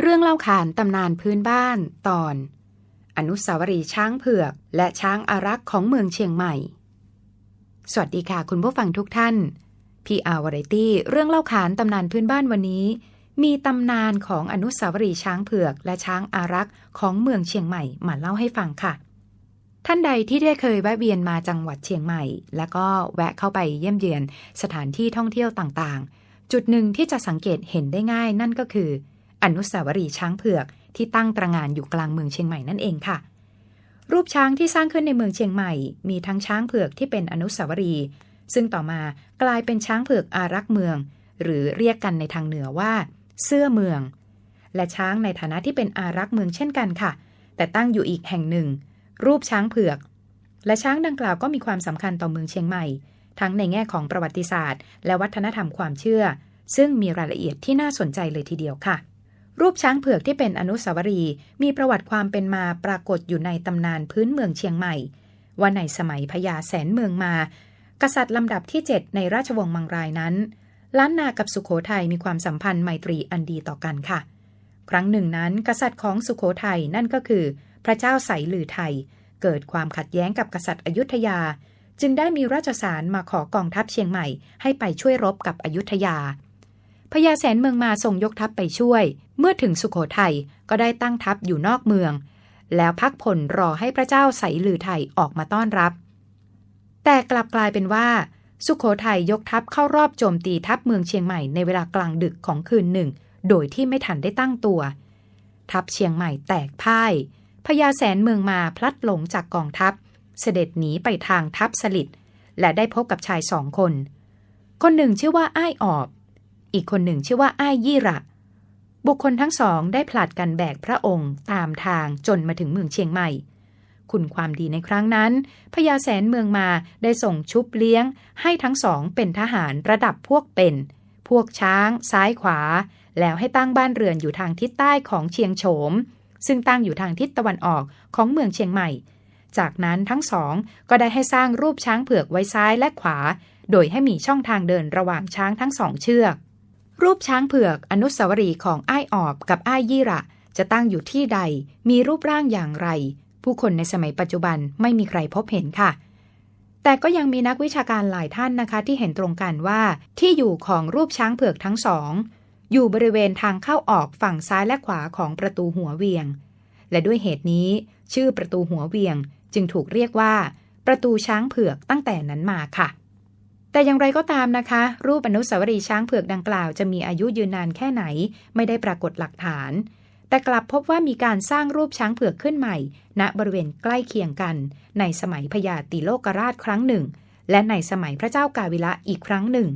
เรื่องเล่าขานตำนานพื้นบ้านตอน อนุสาวรีย์ช้างเผือก และช้างอารักษ์ของเมืองเชียงใหม่ สวัสดีค่ะคุณผู้ฟังทุกท่านพี่อาวาไรตี้เรื่องเล่าขานตำนานพื้นบ้านวันนี้ มีตำนานของอนุสาวรีย์ช้างเผือก และช้างอารักษ์ของเมืองเชียงใหม่มาเล่าให้ฟังค่ะ ท่านใดที่ได้เคยแวะเวียนมาจังหวัดเชียงใหม่ แล้วก็แวะเข้าไปเยี่ยมเยือนสถานที่ท่องเที่ยวต่างๆ จุดหนึ่งที่จะสังเกตเห็นได้ง่ายนั่นก็คือ อนุสาวรีย์ช้างเผือกที่ตั้งตระหงานอยู่กลางเมืองเชียงใหม่นั่นเองค่ะ รูปช้างที่สร้างขึ้นในเมืองเชียงใหม่ มีทั้งช้างเผือกที่เป็นอนุสาวรีย์ซึ่งต่อมากลายเป็นช้างเผือกอารักษ์เมือง หรือเรียกกันในทางเหนือว่า เสื้อเมือง และช้างในฐานะที่เป็นอารักษ์เมืองเช่นกันค่ะ แต่ตั้งอยู่อีกแห่งหนึ่ง รูปช้างเผือก และช้างดังกล่าวก็มีความสำคัญต่อเมืองเชียงใหม่ ทั้งในแง่ของประวัติศาสตร์ และวัฒนธรรมความเชื่อ ซึ่งมีรายละเอียดที่น่าสนใจเลยทีเดียวค่ะ รูปช้างเผือกที่เป็นอนุสาวรีย์มีประวัติความเป็นมาปรากฏอยู่ในตำนานพื้นเมืองเชียงใหม่ ว่าในสมัยพญาแสนเมืองมา กษัตริย์ลำดับที่ 7 ในราชวงศ์มังรายนั้น ล้านนากับสุขโขทัยมีความสัมพันธ์ไมตรีอันดีต่อกันค่ะ ครั้งหนึ่งนั้น กษัตริย์ของสุขโขทัยนั่นก็คือ พระเจ้าไสลือไทย เกิดความขัดแย้งกับกษัตริย์อยุธยา จึงได้มีราชสารมาขอกองทัพเชียงใหม่ให้ไปช่วยรบกับอยุธยา พญาแสนเมืองมาส่งยกทัพไปช่วย เมื่อถึงสุขโขทัยก็ได้ตั้งทัพอยู่นอกเมือง แล้วพักผลรอให้พระเจ้าไสลือไทยออกมาต้อนรับ แต่กลับกลายเป็นว่า สุขโขทัยยกทัพเข้ารอบโจมตีทัพเมืองเชียงใหม่ในเวลากลางดึกของคืนหนึ่ง โดยที่ไม่ทันได้ตั้งตัว ทัพเชียงใหม่แตกพ่ายพญาแสนเมืองมาพลัดหลงจากกองทัพ เสด็จหนีไปทางทัพสลิดและได้พบกับชายสองคน คนหนึ่งชื่อว่าอ้ายออบ อีกคนหนึ่งชื่อว่าอ้ายยี่ระ บุคคลทั้งสองได้ผลัดกันแบกพระองค์ตามทางจนมาถึงเมืองเชียงใหม่ คุณความดีในครั้งนั้นพญาแสนเมืองมาได้ส่งชุบเลี้ยง ให้ทั้งสองเป็นทหารระดับพวกเป็น พวกช้าง ซ้ายขวา แล้วให้ตั้งบ้านเรือนอยู่ทางทิศใต้ของเชียงโฉม ซึ่งตั้งอยู่ทางทิศตะวันออกของเมืองเชียงใหม่ จากนั้นทั้งสองก็ได้ให้สร้างรูปช้างเผือกไว้ซ้ายและขวาโดยให้มีช่องทางเดินระหว่างช้างทั้งสองเชือก รูปช้างเผือกอนุสาวรีย์ของอ้ายออบกับอ้ายยี่ระ จะตั้งอยู่ที่ใด มีรูปร่างอย่างไร ผู้คนในสมัยปัจจุบันไม่มีใครพบเห็นค่ะ แต่ก็ยังมีนักวิชาการหลายท่านนะคะ ที่เห็นตรงกันว่าที่อยู่ของรูปช้างเผือกทั้งสอง อยู่บริเวณทางเข้าออกฝั่งซ้ายและขวาของประตูหัวเวียง และด้วยเหตุนี้ ชื่อประตูหัวเวียงจึงถูกเรียกว่า ประตูช้างเผือกตั้งแต่นั้นมาค่ะ แต่อย่างไรก็ตามนะคะ รูปอนุสาวรีย์ช้างเผือกดังกล่าวจะมีอายุยืนนานแค่ไหน ไม่ได้ปรากฏหลักฐาน แต่กลับพบว่ามีการสร้างรูปช้างเผือกขึ้นใหม่ ณบริเวณใกล้เคียงกัน ในสมัยพญาติโลกราชครั้งหนึ่ง และในสมัยพระเจ้ากาวิละอีกครั้งหนึ่ง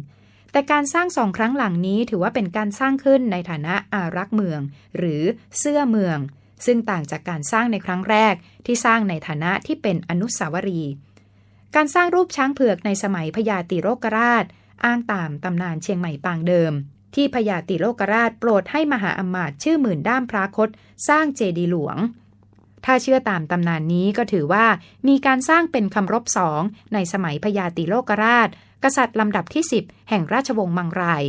แต่การสร้างสองครั้งหลังนี้ถือว่าเป็นการสร้างขึ้นในฐานะอารักษ์เมือง หรือเสื้อเมือง ซึ่งต่างจากการสร้างในครั้งแรกที่สร้างในฐานะที่เป็นอนุสาวรีย์ การสร้างรูปช้างเผือกในสมัยพญาติโรกราช อ้างตามตำนานเชียงใหม่ปางเดิม ที่พญาติโลกราชโปรดให้มหาอมาตย์ชื่อหมื่นด้ามพระคตสร้างเจดีย์หลวง ถ้าเชื่อตามตำนานนี้ก็ถือว่ามีการสร้างเป็นคำรบสองในสมัยพญาติโลกราช กษัตริย์ลำดับที่ 10 แห่งราชวงศ์มังราย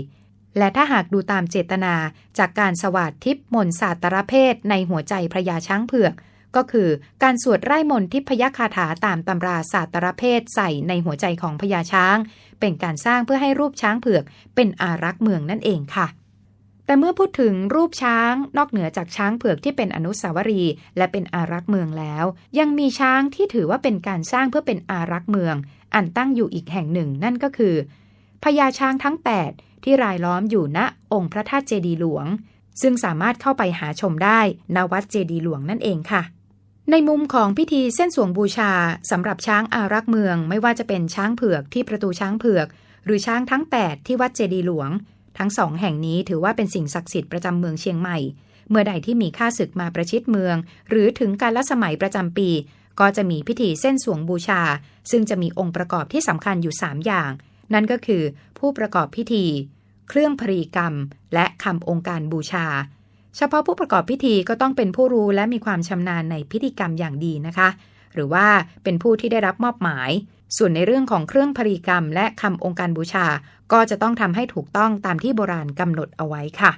และถ้าหากดูตามเจตนาจากการสวาดทิพย์มนศาสตรเพศในหัวใจพระยาช้างเผือก ก็คือการสวดไร่มนทิพยคาถาตามตำราศาสตรเพศใส่ในหัวใจของพญาช้าง เป็นการสร้างเพื่อให้รูปช้างเผือกเป็นอารักษ์เมืองนั่นเองค่ะ แต่เมื่อพูดถึงรูปช้างนอกเหนือจากช้างเผือกที่เป็นอนุสาวรีย์และเป็นอารักษ์เมืองแล้ว ยังมีช้างที่ถือว่าเป็นการสร้างเพื่อเป็นอารักษ์เมือง อันตั้งอยู่อีกแห่งหนึ่งนั่นก็คือพญาช้างทั้ง 8 ที่รายล้อมอยู่ณองค์พระธาตุเจดีหลวง ซึ่งสามารถเข้าไปหาชมได้ณวัดเจดีหลวงนั่นเองค่ะ ในมุมของพิธีเส้นสวงบูชาสำหรับช้างอารักษ์เมือง ไม่ว่าจะเป็นช้างเผือกที่ประตูช้างเผือก หรือช้างทั้ง 8 ที่วัดเจดีหลวง ทั้งสองแห่งนี้ถือว่าเป็นสิ่งศักดิ์สิทธิ์ประจำเมืองเชียงใหม่ เมื่อใดที่มีข้าศึกมาประชิดเมือง หรือถึงการละสมัยประจำปี ก็จะมีพิธีเส้นสวงบูชา ซึ่งจะมีองค์ประกอบที่สำคัญอยู่ 3 อย่าง นั่นก็คือ ผู้ประกอบพิธี เครื่องพรีกรรม และคำองค์การบูชา เฉพาะผู้ประกอบพิธีก็ต้องเป็นผู้รู้และมีความชำนาญในพิธีกรรมอย่างดีนะคะ หรือว่าเป็นผู้ที่ได้รับมอบหมาย ส่วนในเรื่องของเครื่องพรีกรรม และคำองค์การบูชา ก็จะต้องทำให้ถูกต้องตามที่โบราณกำหนดเอาไว้ค่ะ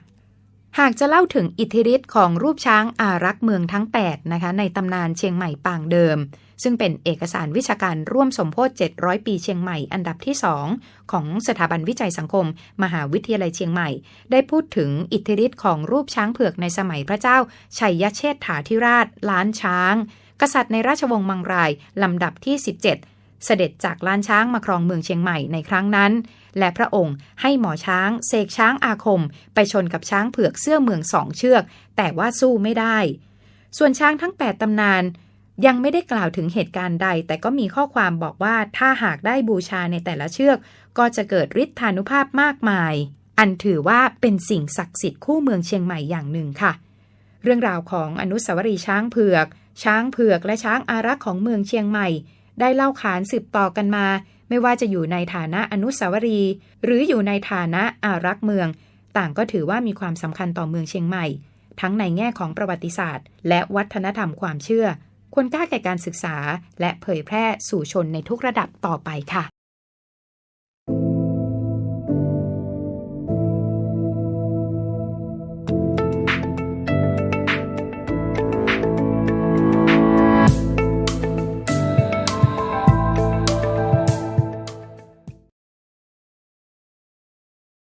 หากจะเล่าถึงอิทธิฤทธิ์ของรูปช้างอารักษ์เมืองทั้ง 8 นะคะ ในตำนานเชียงใหม่ปางเดิม ซึ่งเป็นเอกสารวิชาการร่วมสมโพธิ700 ปีเชียงใหม่อันดับที่ 2 ของสถาบันวิจัยสังคม มหาวิทยาลัยเชียงใหม่ ได้พูดถึงอิทธิฤทธิ์ของรูปช้างเผือกในสมัยพระเจ้า ชัยเชษฐาธิราช ล้านช้าง กษัตริย์ในราชวงศ์มังราย ลำดับที่ 17 เสด็จจากล้านช้างมาครองเมืองเชียงใหม่ในครั้งนั้น และพระองค์ให้หมอช้างเสกช้างอาคม ไปชนกับช้างเผือกเสื้อเมืองสองเชือก แต่ว่าสู้ไม่ได้ ส่วนช้างทั้ง 8ตำนาน ยังไม่ได้กล่าวถึงเหตุการณ์ใด แต่ก็มีข้อความบอกว่าถ้าหากได้บูชาในแต่ละเชือก ก็จะเกิดฤทธานุภาพมากมาย อันถือว่าเป็นสิ่งศักดิ์สิทธิ์คู่เมืองเชียงใหม่อย่างหนึ่งค่ะ เรื่องราวของอนุสาวรีย์ช้างเผือก ช้างเผือกและช้างอารักษ์ของเมืองเชียงใหม่ ได้เล่าขานสืบต่อกันมา ไม่ว่าจะอยู่ในฐานะอนุสาวรีย์หรืออยู่ในฐานะอารักษ์เมือง ต่างก็ถือว่ามีความสำคัญต่อเมืองเชียงใหม่ ทั้งในแง่ของประวัติศาสตร์ และวัฒนธรรมความเชื่อ ควรกล้าแก่การศึกษา และเผยแพร่สู่ชนในทุกระดับต่อไปค่ะ